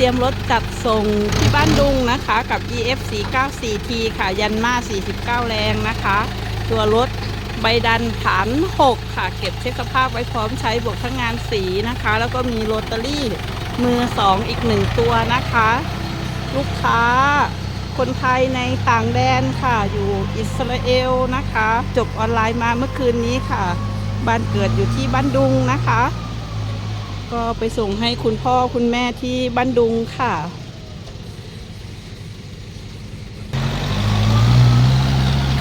เตรียมรถจัดส่งที่บ้านดุงนะคะ กับ EF 494T ค่ะ ยันมา 49 แรงนะคะ ตัวรถใบดันฐาน 6 ค่ะ เก็บเช็คสภาพไว้พร้อมใช้บวกทั้งงานสีนะคะ แล้วก็มีโรตารี่มือ 2 อีก 1 ตัวนะคะ ลูกค้าคนไทยในต่างแดนค่ะ อยู่อิสราเอลนะคะ จบออนไลน์มาเมื่อคืนนี้ค่ะ บ้านเกิดอยู่ที่บ้านดุงนะคะ ก็ไปส่งให้คุณพ่อคุณแม่ที่บ้านดุงค่ะ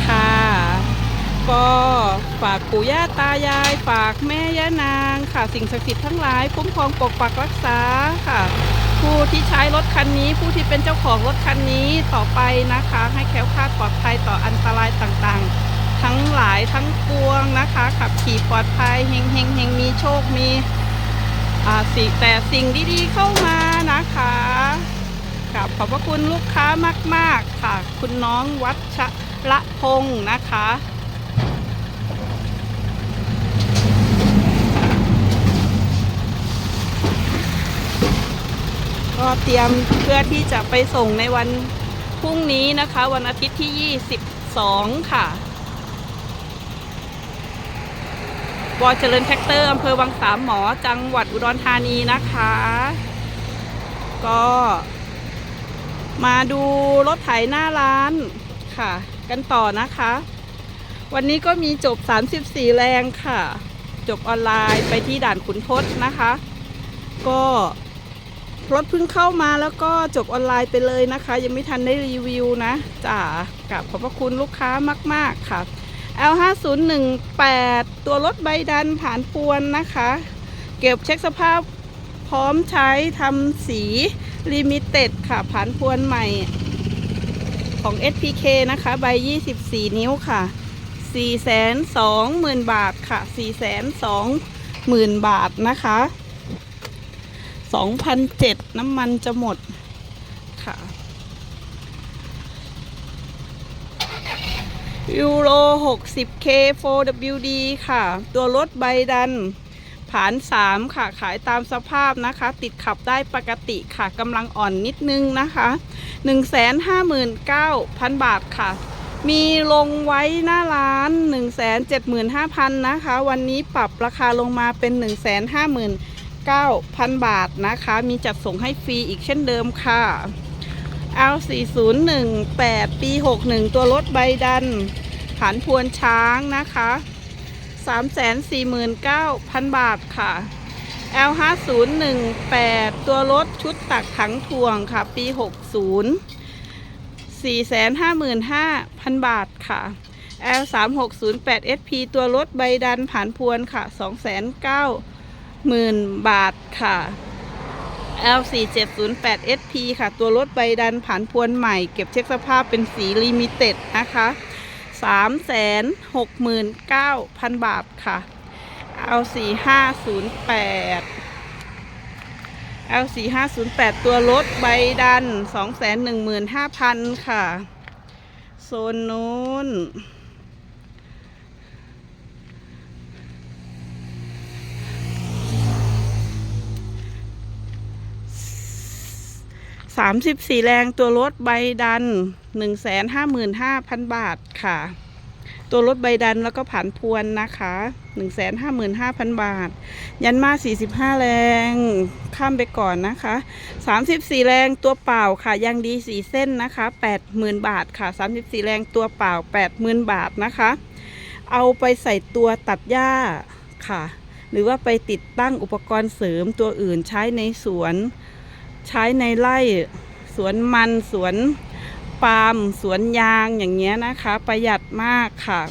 ค่ะ ก็ฝากปู่ย่าตายาย ฝากแม่ย่านางค่ะ สิ่งศักดิ์สิทธิ์ทั้งหลายคุ้มครองปกปักรักษาค่ะ ผู้ที่ใช้รถคันนี้ ผู้ที่เป็นเจ้าของรถคันนี้ต่อไปนะคะ ให้แคล้วคลาดปลอดภัยต่ออันตรายต่างๆทั้งหลายทั้งปวงนะคะ ขับขี่ปลอดภัยเฮงเฮงเฮงมีโชคมี สิแต่สิ่งดีๆเข้ามานะคะกับขอบพระคุณลูกค้ามาก ๆ ค่ะ คุณน้องวัชระพงศ์นะคะก็เตรียมเพื่อที่จะไปส่งในวันพรุ่งนี้นะคะ วันอาทิตย์ที่ 22 ค่ะ วอเจริญแท็กเตอร์อำเภอวังสามหมอจังหวัดอุดรธานีนะคะ ก็ มาดูรถไถหน้าร้านค่ะ กันต่อนะคะ วันนี้ก็มีจบ 34 แรงค่ะ จบออนไลน์ไปที่ด่านขุนทศนะคะ ก็รถเพิ่งเข้ามาแล้วก็จบออนไลน์ไปเลยนะคะ ยังไม่ทันได้รีวิวนะจ้ากับขอบพระคุณลูกค้ามาก ๆ ค่ะ L5018 ตัวรถใบดันผ่านพวนนะคะ เก็บเช็คสภาพพร้อมใช้ทำสีลิมิเต็ดค่ะผ่านพวนใหม่ของ SPK นะคะ ใบ 24 นิ้วค่ะ 420,000 บาทค่ะ 420,000 บาทนะคะ 2,007น้ำมันจะหมดค่ะ ยูโร 60K 4WD ค่ะ ตัวรถใบดัน ผาน 3 ค่ะ ขายตามสภาพนะคะ ติดขับได้ปกติค่ะกำลังอ่อนนิดนึงนะคะ 159,000 บาทค่ะ มีลงไว้หน้าร้าน 175,000 นะคะ วันนี้ปรับราคาลงมาเป็น 159,000 บาทนะคะ มีจัดส่งให้ฟรีอีกเช่นเดิมค่ะ L4018 ปี 61 ตัวรถใบดันผันพวนช้างนะคะ349,000 บาทค่ะ L5018 ตัวรถชุดตักถังถ่วงค่ะ ปี 60 455,000 บาทค่ะ L3608 SP ตัวรถใบดันผันพวนค่ะ 290,000บาทค่ะ L4708 SP ค่ะ ตัวรถใบดันผ่านพวนใหม่ เก็บเช็คสภาพเป็นสีลิมิเต็ดนะคะ369,000 บาทค่ะ L4508 L4508 ตัวรถใบดัน 215,000 ค่ะ โซนนู้น สามสิบสี่แรงตัวรถใบดันหนึ่งแสนห้าหมื่นห้าพันบาทค่ะ ตัวรถใบดันแล้วก็ผันพวนนะคะหนึ่งแสนห้าหมื่นห้าพันบาท ยันมาสี่สิบห้าแรงข้ามไปก่อนนะคะสามสิบสี่แรงตัวเปล่าค่ะยังดีสี่เส้นนะคะแปดหมื่นบาทค่ะสามสิบสี่แรงตัวเปล่าแปดหมื่นบาทนะคะ เอาไปใส่ตัวตัดหญ้าค่ะ หรือว่าไปติดตั้งอุปกรณ์เสริมตัวอื่นใช้ในสวน ใช้ในไร่สวนมันสวนปาล์มสวนยางอย่างเงี้ยนะคะ ประหยัดมากค่ะ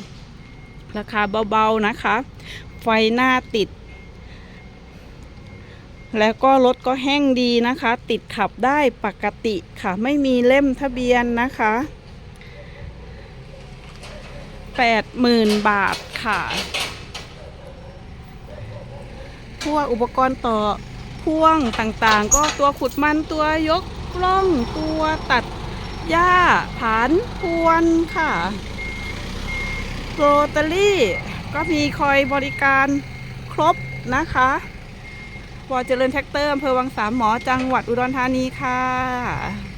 ราคาเบาๆนะคะ ไฟหน้าติด แล้วก็รถก็แห้งดีนะคะ ติดขับได้ปกติค่ะ ไม่มีเล่มทะเบียนนะคะแปดหมื่นบาทค่ะพวอุปกรณ์ต่อ พ่วงต่างๆ ก็ตัวขุดมันตัวยกล่องตัวตัดหญ้าผานพวนค่ะโรตารี่ก็มีคอยบริการครบนะคะวอเจริญแท็กเตอร์อำเภอวังสามหมอจังหวัดอุดรธานีค่ะ